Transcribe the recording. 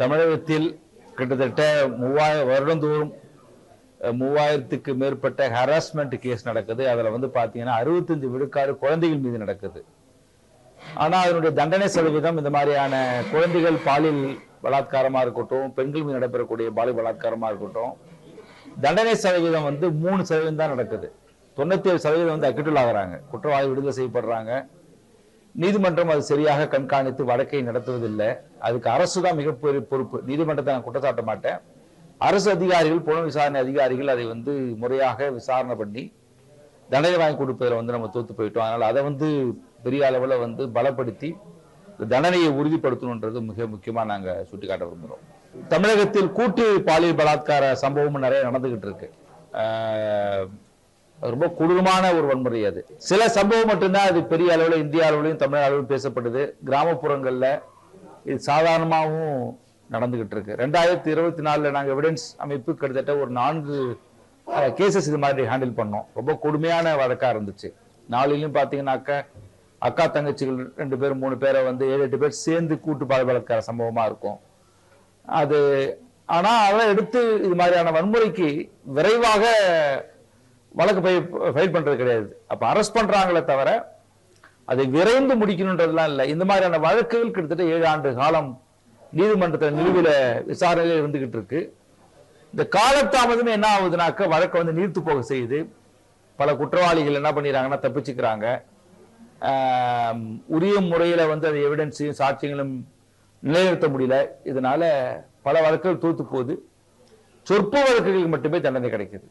தமிழகத்தில் கிட்டத்தட்ட மூவாயிரம் வருடந்தோறும் மூவாயிரத்துக்கு மேற்பட்ட ஹராஸ்மெண்ட் கேஸ் நடக்குது. அதில் வந்து பார்த்தீங்கன்னா அறுபத்தஞ்சு விழுக்காடு குழந்தைகள் மீது நடக்குது. ஆனால் அதனுடைய தண்டனை சதவீதம் இந்த மாதிரியான குழந்தைகள் பாலியல் பலாத்காரமாக இருக்கட்டும் பெண்கள் மீது நடைபெறக்கூடிய பாலியல் பலாத்காரமாக இருக்கட்டும் தண்டனை சதவீதம் வந்து மூணு சதவீதம் தான் நடக்குது. தொண்ணூத்தி ஏழு சதவீதம் வந்து அக்கிட்டுள் ஆகிறாங்க. குற்றவாளி விடுதலை செய்யப்படுறாங்க. நீதிமன்றம் அது சரியாக கண்காணித்து வழக்கை நடத்துவதில்லை. அதுக்கு அரசு தான் மிகப்பெரிய பொறுப்பு. நீதிமன்றத்தை நான் குற்றச்சாட்ட மாட்டேன். அரசு அதிகாரிகள் புலன் விசாரணை அதிகாரிகள் அதை வந்து முறையாக விசாரணை பண்ணி தண்டனை வாங்கி கொடுப்பதில் வந்து நம்ம தோத்து போயிட்டோம். அதனால அதை வந்து பெரிய அளவில் வந்து பலப்படுத்தி தண்டனையை உறுதிப்படுத்தணுன்றது மிக முக்கியமா நாங்க சுட்டிக்காட்ட விரும்புகிறோம் தமிழகத்தில் கூட்டு பாலியல் பலாத்கார சம்பவமும் நிறைய நடந்துகிட்டு இருக்கு. ஆஹ் ரொம்ப கொடூரமான ஒரு வன்முறை அது. சில சம்பவம் மட்டும்தான் அது பெரிய அளவில் இந்திய அளவிலையும் தமிழக அளவிலும் பேசப்படுது. கிராமப்புறங்களில் இது சாதாரணமாகவும் நடந்துகிட்டு இருக்கு. ரெண்டாயிரத்தி இருபத்தி நாலில் நாங்கள் எவிடன்ஸ் அமைப்பு கிட்டத்தட்ட ஒரு நான்கு கேசஸ் இது மாதிரி ஹேண்டில் பண்ணோம். ரொம்ப கொடுமையான வழக்காக இருந்துச்சு. நாளிலையும் பார்த்தீங்கன்னாக்க அக்கா தங்கச்சிகள் ரெண்டு பேர் மூணு பேரை வந்து ஏழு எட்டு பேர் சேர்ந்து கூட்டு பாலியல் வளர்க்கிற சம்பவமாக இருக்கும். அது ஆனால் அதை எடுத்து இது மாதிரியான வன்முறைக்கு விரைவாக வழக்கு ஃபைல் பண்ணுறது கிடையாது. அப்போ அரெஸ்ட் பண்ணுறாங்களே தவிர அதை விரைந்து முடிக்கணுன்றதுலாம் இல்லை. இந்த மாதிரியான வழக்குகள் கிட்டத்தட்ட ஏழு ஆண்டு காலம் நீதிமன்றத்தில் நிலுவையில் விசாரணையில் இருந்துகிட்டு இருக்கு. இந்த காலத்தாமதமே என்ன ஆகுதுனாக்க வழக்கை வந்து நீர்த்து போக செய்யுது. பல குற்றவாளிகள் என்ன பண்ணிடுறாங்கன்னா தப்பிச்சுக்கிறாங்க. உரிய முறையில் வந்து அது எவிடன்ஸையும் சாட்சியங்களும் நிலைநிறுத்த முடியல. இதனால பல வழக்குகள் தூத்து போகுது. சொற்ப வழக்குகளுக்கு மட்டுமே தண்டனை கிடைக்குது.